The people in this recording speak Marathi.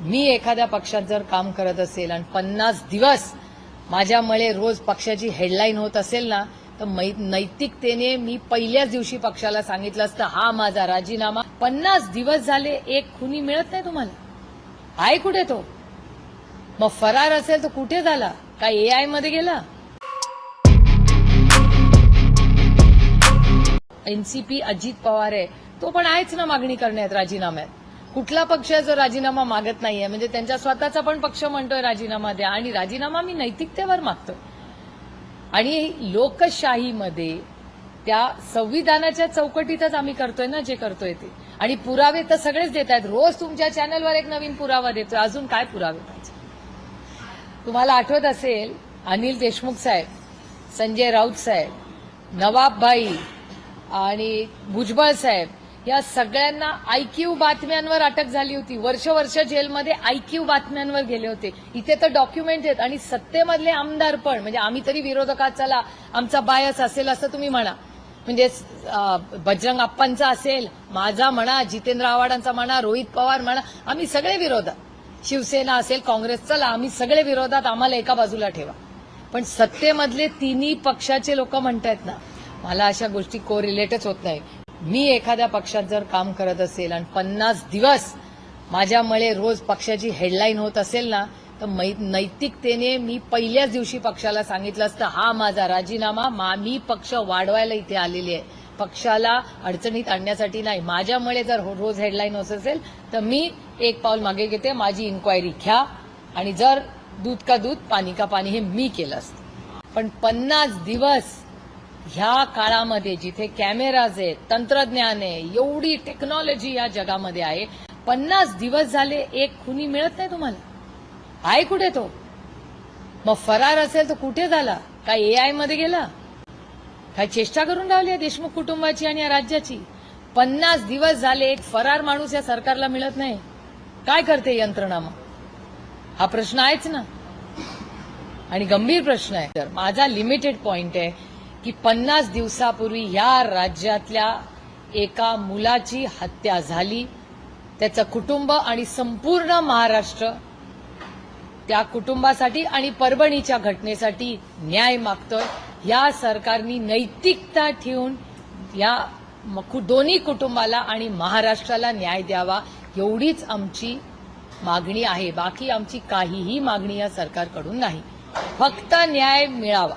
मी एखाद्या पक्षात जर काम करत असेल आणि पन्नास दिवस माझ्यामुळे रोज पक्षाची हेडलाईन होत असेल ना तर नैतिकतेने मी पहिल्याच दिवशी पक्षाला सांगितलं असतं हा माझा राजीनामा. पन्नास दिवस झाले एक खुनी मिळत नाही तुम्हाला. आहे कुठे तो? मग फरार असेल तर कुठे झाला? काय आयमध्ये गेला? एनसीपी अजित पवार आहे तो पण आहेच ना मागणी करण्यात राजीनाम्यात. कुठला पक्ष जो राजीनामा मागत नाहीये? म्हणजे त्यांच्या स्वतःचा पण पक्ष म्हणतोय राजीनामा द्या. आणि राजीनामा मी नैतिकतेवर मागतोय. आणि लोकशाहीमध्ये त्या संविधानाच्या चौकटीतच आम्ही करतोय ना जे करतोय ते. आणि पुरावे तर सगळेच देत आहेत. रोज तुमच्या चॅनलवर एक नवीन पुरावा देतोय. अजून काय पुरावे पाहिजे? तुम्हाला आठवत असेल अनिल देशमुख साहेब संजय राऊत साहेब नवाब भाई आणि भुजबळ साहेब या सगळ्यांना आयक्यू बातम्यांवर अटक झाली होती. वर्ष वर्ष जेलमध्ये आयक्यू बातम्यांवर गेले होते. इथे तर डॉक्युमेंट आहेत आणि सत्तेमधले आमदार पण म्हणजे आम्ही तरी विरोधकात चला आमचा बायस असेल असं तुम्ही म्हणा. म्हणजे बजरंग आप्पांचा असेल माझा म्हणा जितेंद्र आव्हाडांचा म्हणा रोहित पवार म्हणा आम्ही सगळे विरोधात शिवसेना असेल काँग्रेस चला आम्ही सगळे विरोधात आम्हाला एका बाजूला ठेवा. पण सत्तेमधले तिन्ही पक्षाचे लोक म्हणतायत ना मला अशा गोष्टी को रिलेटच होत नाही. मी एखाद्या पक्षात जर काम करत असेल आणि पन्नास दिवस माझ्यामुळे रोज पक्षाची हेडलाईन होत असेल ना तर मै- नैतिकतेने मी पहिल्याच दिवशी पक्षाला सांगितलं असतं हा माझा राजीनामा मा मी पक्ष वाढवायला इथे आलेली आहे. पक्षाला अडचणीत आणण्यासाठी नाही. माझ्यामुळे जर हो- रोज हेडलाईन होत असेल तर मी एक पाऊल मागे घेते माझी इन्क्वायरी घ्या. आणि जर दूध का दूध पाणी का पाणी हे मी केलं असतं. पण पन्नास दिवस ह्या काळामध्ये जिथे कॅमेराज आहेत तंत्रज्ञान आहे एवढी टेक्नॉलॉजी या जगामध्ये आहे पन्नास दिवस झाले एक खुनी मिळत नाही तुम्हाला. आहे कुठे तो? मग फरार असेल तर कुठे झाला? काय एआयमध्ये गेला? काय चेष्टा करून राहिली आहे देशमुख कुटुंबाची आणि या राज्याची? पन्नास दिवस झाले एक फरार माणूस या सरकारला मिळत नाही. काय करते यंत्रणा मग? हा प्रश्न आहेच ना. आणि गंभीर प्रश्न आहे. तर माझा लिमिटेड पॉइंट आहे. की पन्नास दिवसापूर्वी या राज्यातल्या एका मुलाची हत्या झाली. त्याचं कुटुंब आणि संपूर्ण महाराष्ट्र त्या कुटुंबासाठी आणि परभणीच्या घटनेसाठी न्याय मागतोय. या सरकारनी नैतिकता ठेवून या कु- दोन्ही कुटुंबाला आणि महाराष्ट्राला न्याय द्यावा एवढीच आमची मागणी आहे. बाकी आमची काहीही मागणी या सरकारकडून नाही. फक्त न्याय मिळावा.